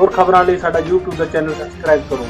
ਹੋਰ ਖਬਰਾਂ ਲਈ ਸਾਡਾ YouTube ਦਾ ਚੈਨਲ ਸਬਸਕ੍ਰਾਈਬ ਕਰੋ।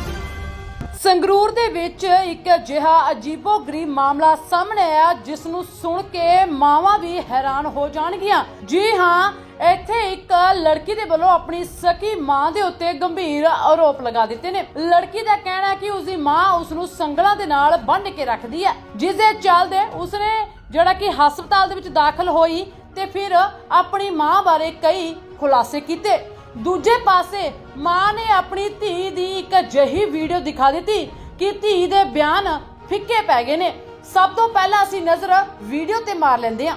ਸੰਗਰੂਰ ਦੇ ਵਿੱਚ ਇੱਕ ਅਜਿਹਾ ਅਜੀਬੋ-ਗਰੀਬ ਮਾਮਲਾ ਸਾਹਮਣੇ ਆਇਆ, ਜਿਸ ਨੂੰ ਸੁਣ ਕੇ ਮਾਵਾਂ ਵੀ ਹੈਰਾਨ ਹੋ ਜਾਣਗੀਆਂ। ਜੀ ਹਾਂ, ਇੱਥੇ ਇੱਕ ਲੜਕੀ ਦੇ ਵੱਲੋਂ ਆਪਣੀ ਸਕੀ ਮਾਂ ਦੇ ਉੱਤੇ ਗੰਭੀਰ ਆਰੋਪ ਲਗਾ ਦਿੱਤੇ ਨੇ। ਲੜਕੀ ਦਾ ਕਹਿਣਾ ਹੈ ਕਿ ਉਸਦੀ ਮਾਂ ਉਸ ਨੂੰ ਸੰਗਲਾਂ ਦੇ ਨਾਲ ਬੰਨ੍ਹ ਕੇ ਰੱਖਦੀ ਹੈ। ਜਿਸ ਦੇ ਚੱਲਦੇ ਉਸਨੇ ਜਿਹੜਾ ਕਿ ਹਸਪਤਾਲ ਦੇ ਵਿੱਚ ਦਾਖਲ ਹੋਈ ਤੇ ਫਿਰ ਆਪਣੀ ਮਾਂ ਬਾਰੇ ਕਈ ਖੁਲਾਸੇ ਕੀਤੇ। ਦੂਜੇ ਪਾਸੇ ਮਾਂ ਨੇ ਆਪਣੀ ਧੀ ਦੀ ਇੱਕ ਅਜਿਹੀ ਵੀਡੀਓ ਦਿਖਾ ਦਿੱਤੀ ਕਿ ਧੀ ਦੇ ਬਿਆਨ ਫਿੱਕੇ ਪੈ ਗਏ ਨੇ। ਸਭ ਤੋਂ ਪਹਿਲਾਂ ਅਸੀਂ ਨਜ਼ਰ ਵੀਡੀਓ ਤੇ ਮਾਰ ਲੈਂਦੇ ਹਾਂ।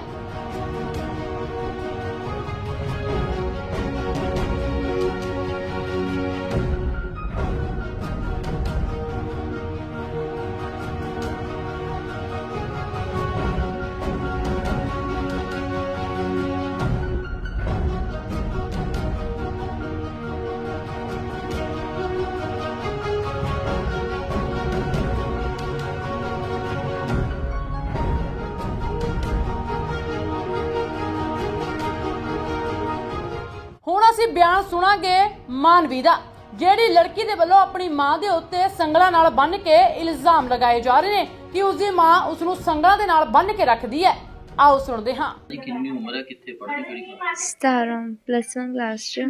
ਅਸੀਂ ਬਿਆਨ ਸੁਣਾਂਗੇ ਮਾਨਵੀ ਦਾ ਜਿਹੜੀ ਲੜਕੀ ਦੇ ਵੱਲੋਂ ਆਪਣੀ ਮਾਂ ਦੇ ਉੱਤੇ ਸੰਗਲਾਂ ਨਾਲ ਬੰਨ੍ਹ ਕੇ ਇਲਜ਼ਾਮ ਲਗਾਏ ਜਾ ਰਹੇ ਨੇ ਕਿ ਉਸਦੀ ਮਾਂ ਉਸ ਨੂੰ ਸੰਗਲਾਂ ਦੇ ਨਾਲ ਬੰਨ੍ਹ ਕੇ ਰੱਖਦੀ ਹੈ। ਆਓ ਸੁਣਦੇ ਹਾਂ। ਜੀ ਕਿੰਨੀ ਉਮਰ ਹੈ? ਕਿੱਥੇ ਪੜ੍ਹਦੀ ਕਿਹੜੀ ਕਲਾਸ 17 ਪਲੱਸ 1 ਕਲਾਸ ਚ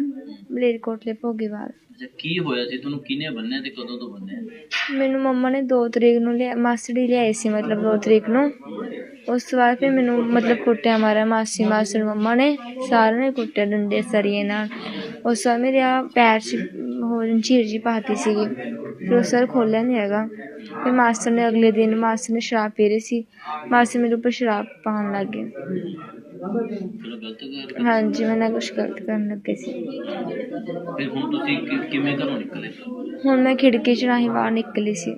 ਮਲੇਰਕੋਟਲੇ ਭੋਗੀਵਾਲ। ਅੱਛਾ ਕੀ ਹੋਇਆ ਸੀ? ਤੁਹਾਨੂੰ ਕਿਹਨੇ ਬੰਨਿਆ ਤੇ ਕਦੋਂ ਤੋਂ ਬੰਨਿਆ ਮੈਨੂੰ ਮੰਮਾ ਨੇ 2 ਤਰੀਕ ਨੂੰ ਲਿਆ ਮਾਸੜੀ ਲਿਆਈ ਸੀ ਮਤਲਬ 2 ਤਰੀਕ ਨੂੰ। ਉਸ ਤੋਂ ਬਾਅਦ ਫਿਰ ਮੈਨੂੰ ਮਤਲਬ ਕੁੱਟਿਆ ਮਾਰਿਆ ਮਾਸੀ ਮਾਸੜ ਮੰਮਾ ਨੇ ਸਾਰਿਆਂ ਨੇ ਕੁੱਟਿਆ ਡੰਡੇ ਸਰੀਏ ਨਾਲ। ਉਸ ਤੋਂ ਬਾਅਦ ਮੇਰੇ ਆ ਪੈਰ 'ਚ ਹੋਰ ਝੀਰ ਜੀ ਪਾਤੀ ਸੀਗੀ ਫਿਰ ਉਹ ਸਰ ਖੋਲਿਆ ਨਹੀਂ ਹੈਗਾ। ਫਿਰ ਮਾਸਟਰ ਨੇ ਅਗਲੇ ਦਿਨ ਮਾਸਟਰ ਨੇ ਸ਼ਰਾਬ ਪੀ ਰਹੀ ਸੀ ਮਾਸਟਰ ਮੇਰੇ ਉੱਪਰ ਸ਼ਰਾਬ ਪਾਉਣ ਲੱਗ ਗਏ। ਹਾਂਜੀ ਮੈਂ ਨਾ ਕੁਛ ਗਲਤ ਕਰਨ ਲੱਗੇ ਸੀ। ਫਿਰ ਹੁਣ ਤੁਸੀਂ ਕਿ- ਕਿਵੇਂ ਘਰੋਂ ਨਿਕਲੇ? ਹੁਣ ਮੈਂ ਖਿੜਕੀ 'ਚ ਰਾਹੀਂ ਬਾਹਰ ਨਿਕਲੀ ਸੀ।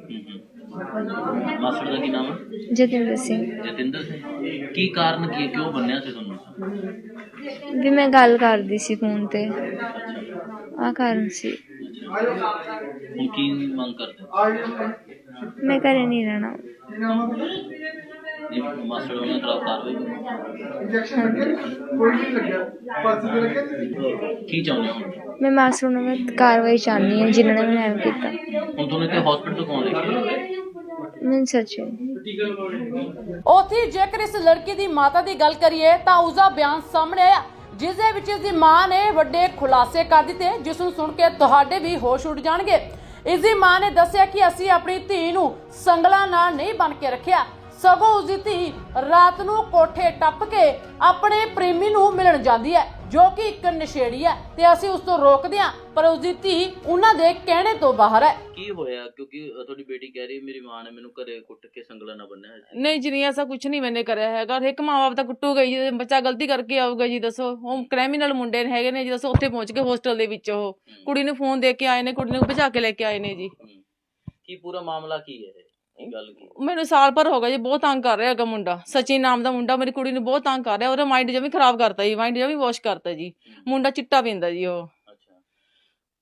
ਮਾਸੜ ਦਾ ਕੀ ਨਾਮ ਹੈ ਜਤਿੰਦਰ ਸਿੰਘ। ਜਤਿੰਦਰ ਸਿੰਘ ਕੀ ਕਾਰਨ ਕੀ ਹੈ? ਕਿਉਂ ਬੰਨਿਆ ਸੀ ਤੁਹਾਨੂੰ? ਵੀ ਮੈਂ ਗੱਲ ਕਰਦੀ ਸੀ ਫੋਨ ਤੇ। ਆ ਕਾਰਨ ਸੀ। ਹੁਣ ਕੀ ਮੰਗ ਕਰਦੇ ਮੈਂ ਘਰੇ ਨਹੀਂ ਰਹਿਣਾ। ਮਾਸੜ ਉਹਨਾਂ ਖਿਲਾਫ ਕਾਰਵਾਈ ਕੀ ਚਾਹੁੰਦੇ ਹੋ? ਮੈਂ ਮਾਸਟਰ ਨੂੰ ਮੈਂ ਕਾਰਵਾਈ ਚਾਹਨੀ ਹਾਂ ਜਿਨ੍ਹਾਂ ਨੇ ਮੈਨੂੰ ਕੀਤਾ। ਹੁਣ ਤੁਹਾਨੂੰ ਇੱਥੇ ਹਸਪੀਟਲ ਕੌਣ ਲੈ ਕੇ ਆਇਆ? ਮੈਂ ਸੱਚੇ ਉੱਥੇ ਜੇਕਰ ਇਸ ਲੜਕੀ ਦੀ ਮਾਤਾ ਦੀ ਗੱਲ ਕਰੀਏ ਤਾਂ ਉਸਦਾ ਬਿਆਨ ਸਾਹਮਣੇ ਆਇਆ, ਜਿਸ ਦੇ ਵਿੱਚ ਇਸ ਦੀ ਮਾਂ ਨੇ ਵੱਡੇ ਖੁਲਾਸੇ ਕਰ ਦਿੱਤੇ, ਜਿਸ ਨੂੰ ਸੁਣ ਕੇ ਤੁਹਾਡੇ ਵੀ ਹੋਸ਼ ਉੱਡ ਜਾਣਗੇ। ਇਸ ਦੀ ਮਾਂ ਨੇ ਦੱਸਿਆ ਕਿ ਅਸੀਂ ਆਪਣੀ ਧੀ ਨੂੰ ਸੰਗਲਾਂ ਨਾਲ ਨਹੀਂ ਬਣ ਕੇ ਰੱਖਿਆ। ਸਗੋਂ ਉਸ ਦੀ ਧੀ ਰਾਤ ਨੂੰ ਕੋਠੇ ਟੱਪ ਕੇ ਆਪਣੇ ਪ੍ਰੇਮੀ ਨੂੰ ਮਿਲਣ ਜਾਂਦੀ ਹੈ। ਜੋ ਕਿ ਇੱਕ ਨਸ਼ੇੜੀ ਹੈ ਤੇ ਅਸੀਂ ਉਸ ਤੋਂ ਰੋਕਦੇ ਹਾਂ ਪਰ ਉਸ ਦੀ ਧੀ ਉਹਨਾਂ ਦੇ ਕਹਿਣੇ ਤੋਂ ਬਾਹਰ ਹੈ। ਕੀ ਹੋਇਆ? ਕਿਉਂਕਿ ਅ, ਤੁਹਾਡੀ ਬੇਟੀ ਕਹਿ ਰਹੀ ਮੇਰੀ ਮਾਂ ਨੇ ਮੈਨੂੰ ਘਰੇ ਕੁੱਟ ਕੇ ਸੰਗਲਾਂ ਨਾਲ ਬੰਨਿਆ ਨਹੀਂ ਜੀ ਨਹੀਂ ਐਸਾ ਕੁਝ ਨਹੀਂ ਮੈਨੇ ਕਰਿਆ ਹੈਗਾ। ਇੱਕ ਮਾਂ ਬਾਪ ਤਾਂ ਕੁੱਟੂਗਾ ਹੀ ਜੀ ਬੱਚਾ ਗਲਤੀ ਕਰਕੇ ਆਊਗਾ ਜੀ ਦੱਸੋ। ਉਹ ਕ੍ਰਿਮੀਨਲ ਮੁੰਡੇ ਨੇ ਹੈਗੇ ਨੇ ਜੀ ਦੱਸੋ ਉੱਥੇ ਪਹੁੰਚ ਕੇ ਹੋਸਟਲ ਦੇ ਵਿੱਚ ਉਹ। ਕੁੜੀ ਨੂੰ ਫੋਨ ਦੇ ਕੇ ਆਏ ਨੇ ਕੁੜੀ ਨੂੰ ਭਜਾ ਕੇ ਲੈ ਕੇ ਆਏ ਨੇ ਜੀ। ਹਮ। ਕੀ ਪੂਰਾ ਮਾਮਲਾ ਕੀ ਹੈ ਇਹ? ਗੱਲ ਕੀ? ਮੈਨੂੰ ਸਾਲ ਭਰ ਹੋ ਗਿਆ ਜੀ ਬਹੁਤ ਤੰਗ ਕਰ ਰਿਹਾ ਹੈਗਾ ਮੁੰਡਾ। ਸਚਿਨ ਨਾਮ ਦਾ ਮੁੰਡਾ ਮੇਰੀ ਕੁੜੀ ਨੂੰ ਬਹੁਤ ਤੰਗ ਕਰ ਰਿਹਾ ਉਹਦਾ ਮਾਈਂਡ ਜਮੀ ਖਰਾਬ ਕਰਤਾ ਜੀ ਮਾਈਂਡ ਜਮੀ ਵਾਸ਼ ਕਰਤਾ ਜੀ। ਮੁੰਡਾ ਚਿੱਟਾ ਪੀਂਦਾ ਜੀ ਉਹ। ਅੱਛਾ।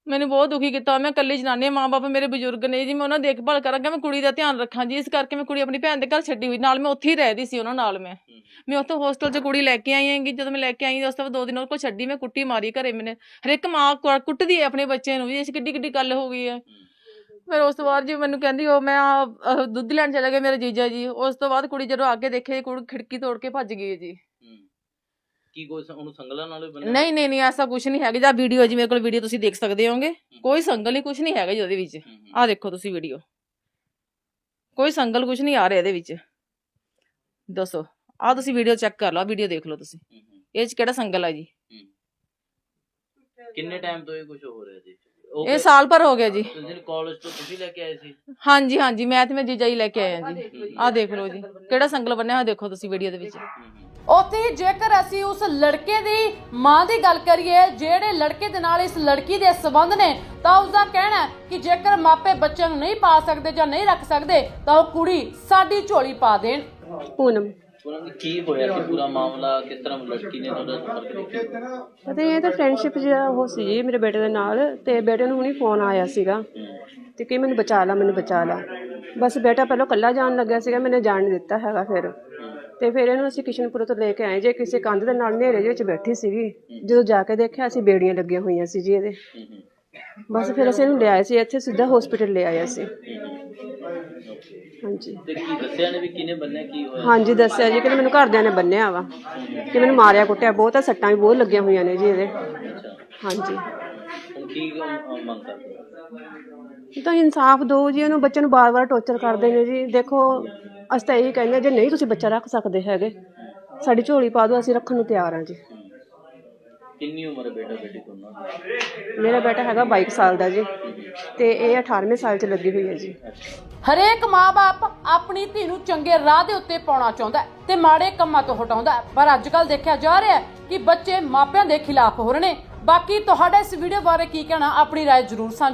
ਮੈਨੂੰ ਬਹੁਤ ਦੁਖੀ ਕੀਤਾ ਮੈਂ ਇਕੱਲੀ ਜਨਾਨੀ ਹਾਂ ਮਾਂ-ਬਾਪ ਮੇਰੇ ਬਜ਼ੁਰਗ ਨੇ ਜੀ ਮੈਂ ਉਹਨਾਂ ਦੀ ਦੇਖਭਾਲ ਕਰਾਂਗਾ ਮੈਂ ਕੁੜੀ ਦਾ ਧਿਆਨ ਰੱਖਾਂ ਜੀ ਇਸ ਕਰਕੇ ਮੈਂ ਕੁੜੀ ਆਪਣੀ ਭੈਣ ਦੇ ਘਰ ਛੱਡੀ ਹੋਈ ਨਾਲ ਮੈਂ ਉੱਥੇ ਹੀ ਰਹਿਦੀ ਸੀ ਉਹਨਾਂ ਨਾਲ ਮੈਂ। ਮੈਂ ਉੱਥੇ ਹੋਸਟਲ 'ਚ ਕੁੜੀ ਲੈ ਕੇ ਆਈ ਹੈਗੀ ਜਦੋਂ ਮੈਂ ਲੈ ਕੇ ਆਈ ਉਸ ਤੋਂ ਬਾਅਦ ਦੋ ਦਿਨ ਉਹ ਕੋਲ ਛੱਡੀ ਮੈਂ ਕੁੱਟੀ ਮਾਰੀ ਘਰੇ ਮੈਨੇ। ਹਰ ਇੱਕ ਮਾਂ ਕੁੱਟਦੀ ਹੈ ਆਪਣੇ ਬੱਚੇ ਨੂੰ ਵੀ ਇਸ ਕਿੱਡੀ ਕਿੱਡੀ ਗੱਲ ਹੋ ਗਈ ਹੈ। ਫਿਰ ਉਸ ਤੋਂ ਬਾਅਦ ਜੀ ਮੈਨੂੰ ਕਹਿੰਦੀ ਉਹ ਮੈਂ ਆਹ, ਦੁੱਧ ਲੈਣ ਚਲੇ ਗਏ ਮੇਰੇ ਜੀਜਾ ਜੀ। ਉਸ ਤੋਂ ਬਾਅਦ ਕੁੜੀ ਜਦੋਂ ਅੱਗੇ ਦੇਖੇ ਕੁੜੀ ਖਿੜਕੀ ਤੋੜ ਕੇ ਭੱਜ ਗਈ ਹੈ। ਜੀ। ਕੀ ਕੋਈ ਸ- ਉਹਨੂੰ ਸੰਗਲਾਂ ਨਾਲ ਹੀ ਬੰਨਿਆ? ਨਹੀਂ ਨਹੀਂ ਨਹੀਂ ਐਸਾ ਕੁਝ ਨਹੀਂ ਹੈਗਾ। ਜਾਂ ਵੀਡੀਓ ਜੀ ਮੇਰੇ ਕੋਲ ਵੀਡੀਓ ਤੁਸੀਂ ਦੇਖ ਸਕਦੇ ਹੋਗੇ। ਕੋਈ ਸੰਗਲ ਨਹੀਂ ਕੁਝ ਨਹੀਂ ਹੈਗਾ ਜੀ ਉਹਦੇ ਵਿੱਚ। ਹਮ। ਆਹ ਦੇਖੋ ਤੁਸੀਂ ਵੀਡੀਓ। ਕੋਈ ਸੰਗਲ ਕੁਝ ਨਹੀਂ ਆ ਰਿਹਾ ਇਹਦੇ ਵਿੱਚ। ਦੱਸੋ। ਆਹ ਤੁਸੀਂ ਵੀਡੀਓ ਚੈੱਕ ਕਰ ਲਓ ਵੀਡੀਓ ਦੇਖ ਲਓ ਤੁਸੀਂ। ਹਮ। ਇਹ ਚ ਕਿਹੜਾ ਸੰਗਲ ਆ ਜੀ? ਕਿੰਨੇ ਟਾਈਮ ਤੋਂ ਇਹ ਕੁਝ ਹੋ ਰਿਹਾ ਜੀ ਇਹ ਸਾਲ ਭਰ ਹੋ ਗਿਆ ਜੀ। ਤੁਸੀਂ ਕਾਲਜ ਤੋਂ ਤੁਸੀਂ ਲੈ ਕੇ ਆਏ ਸੀ? ਹਾਂਜੀ ਹਾਂਜੀ ਮੈਂ ਤੇ ਮੈਂ ਜੀਜਾ ਹੀ ਲੈ ਕੇ ਆਇਆ ਜੀ। ਆਹ ਦੇਖ ਲਓ ਜੀ। ਕਿਹੜਾ ਸੰਗਲ ਬੰਨਿਆ ਹੋਇਆ ਦੇਖੋ ਤੁਸੀਂ ਵੀਡੀਓ ਦੇ ਵਿੱਚ। ਉੱਥੇ ਹੀ ਜੇਕਰ ਅਸੀਂ ਉਸ ਲੜਕੇ ਦੀ ਮਾਂ ਦੀ ਗੱਲ ਕਰੀਏ ਜਿਹੜੇ ਲੜਕੇ ਦੇ ਨਾਲ ਇਸ ਲੜਕੀ ਦੇ ਸਬੰਧ ਨੇ ਤਾਂ ਉਸ ਦਾ ਕਹਿਣਾ ਹੈ ਕਿ ਜੇਕਰ ਮਾਪੇ ਬੱਚਿਆਂ ਨੂੰ ਨਹੀਂ ਪਾ ਸਕਦੇ ਜਾਂ ਨਹੀਂ ਰੱਖ ਸਕਦੇ ਤਾਂ ਉਹ ਕੁੜੀ ਸਾਡੀ ਝੋਲੀ ਪਾ ਦੇਣ। ਪੂਨਮ ਉਹਨਾਂ ਦਾ ਕੀ ਹੋਇਆ ਸੀ ਪੂਰਾ ਮਾਮਲਾ ਕਿਸ ਤਰ੍ਹਾਂ ਲੜਕੀ ਨੇ ਤੁਹਾਡਾ ਸੰਪਰਕ ਦੇਖਿਆ ਪਤਾ ਇਹ ਤਾਂ ਫਰੈਂਡਸ਼ਿਪ ਜਿਹੜਾ ਉਹ ਸੀ ਜੀ ਮੇਰੇ ਬੇਟੇ ਦੇ ਨਾਲ ਤੇ ਬੇਟੇ ਨੂੰ ਹੁਣੀ ਫੋਨ ਆਇਆ ਸੀਗਾ ਤੇ ਕਿ ਮੈਨੂੰ ਬਚਾ ਲਾ ਮੈਨੂੰ ਬਚਾ ਲਾ। ਬਸ ਬੇਟਾ ਪਹਿਲਾਂ ਕੱਲਾ ਜਾਣ ਲੱਗਿਆ ਸੀਗਾ ਮੈਨੇ ਜਾਣ ਨਹੀਂ ਦਿੱਤਾ ਹੈਗਾ ਫਿਰ। ਤੇ ਫਿਰ ਇਹਨੂੰ ਅਸੀਂ ਕਿਸ਼ਨਪੁਰ ਤੋਂ ਲੈ ਕੇ ਆਏ ਜੇ ਕਿਸੇ ਕੰਧ ਦੇ ਨਾਲ ਹਨੇਰੇ ਦੇ ਵਿੱਚ ਬੈਠੀ ਸੀਗੀ ਜਦੋਂ ਜਾ ਕੇ ਦੇਖਿਆ ਅਸੀਂ ਬੇੜੀਆਂ ਲੱਗੀਆਂ ਹੋਈਆਂ ਸੀ ਜੀ ਇਹਦੇ। ਬਸ ਫਿਰ ਅਸੀਂ ਇਹਨੂੰ ਲਿਆਏ ਸੀ ਇੱਥੇ ਸਿੱਧਾ ਹਸਪੀਟਲ ਲੈ ਆਏ ਅਸੀਂ। ਹਾਂਜੀ। ਤੇ ਕੀ ਦੱਸਿਆ ਨੇ ਵੀ ਕਿਹਨੇ ਬੰਨਿਆ ਕੀ ਹੋਇਆ? ਹਾਂਜੀ ਦੱਸਿਆ ਜੀ ਕਿ ਮੈਨੂੰ ਘਰਦਿਆਂ ਨੇ ਬੰਨਿਆ ਵਾ ਕਿ ਮੈਨੂੰ ਮਾਰਿਆ ਕੁੱਟਿਆ ਬਹੁਤ ਆ ਸੱਟਾਂ ਵੀ ਬਹੁਤ ਲੱਗੀਆਂ ਹੋਈਆਂ ਨੇ ਜੀ ਇਹਦੇ। ਹਾਂਜੀ। ਹੁਣ ਕੀ ਅਮ, ਮੰਗ ਕਰਦੇ ਹੋ? ਤਾਂ ਇਨਸਾਫ ਦਿਓ ਜੀ ਉਹਨੂੰ ਬੱਚੇ ਨੂੰ ਬਾਰ-ਬਾਰ ਟੌਰਚਰ ਕਰਦੇ ਨੇ ਜੀ। ਦੇਖੋ ਅਸੀਂ ਤਾਂ ਇਹੀ ਕਹਿੰਦੇ ਹਾਂ, ਜੇ ਨਹੀਂ ਤੁਸੀਂ ਬੱਚਾ ਰੱਖ ਸਕਦੇ ਹੈਗੇ ਸਾਡੀ ਝੋਲੀ ਪਾ ਦਿਓ ਅਸੀਂ ਰੱਖਣ ਨੂੰ ਤਿਆਰ ਹਾਂ ਜੀ। ਕਿੰਨੀ ਉਮਰ ਹੈ ਬੇਟਾ ਬੇਟੀ ਦੋਨਾਂ ਦੀ ਮੇਰਾ ਬੇਟਾ ਹੈਗਾ 22 ਸਾਲ ਦਾ ਜੀ ਤੇ ਇਹ 18ਵੇਂ ਸਾਲ 'ਚ ਲੱਗੀ ਹੋਈ ਹੈ ਜੀ ਹਰੇਕ ਮਾਪੇ ਆਪਣੀ ਧੀ ਨੂੰ ਚੰਗੇ ਰਾਹ ਦੇ ਉੱਤੇ ਪਾਉਣਾ ਚਾਹੁੰਦਾ ਹੈ ਤੇ ਮਾੜੇ ਕੰਮਾਂ ਤੋਂ ਹਟਾਉਂਦਾ ਹੈ। ਪਰ ਅੱਜ ਕੱਲ ਦੇਖਿਆ ਜਾ ਰਿਹਾ ਹੈ ਕਿ ਬੱਚੇ ਮਾਪਿਆਂ ਦੇ ਖਿਲਾਫ ਹੋ ਰਹੇ ਨੇ ਬਾਕੀ ਤੁਹਾਡਾ ਇਸ ਵੀਡੀਓ ਬਾਰੇ ਕੀ ਕਹਿਣਾ ਆਪਣੀ رائے ਜ਼ਰੂਰ ਸਾਂਝੀ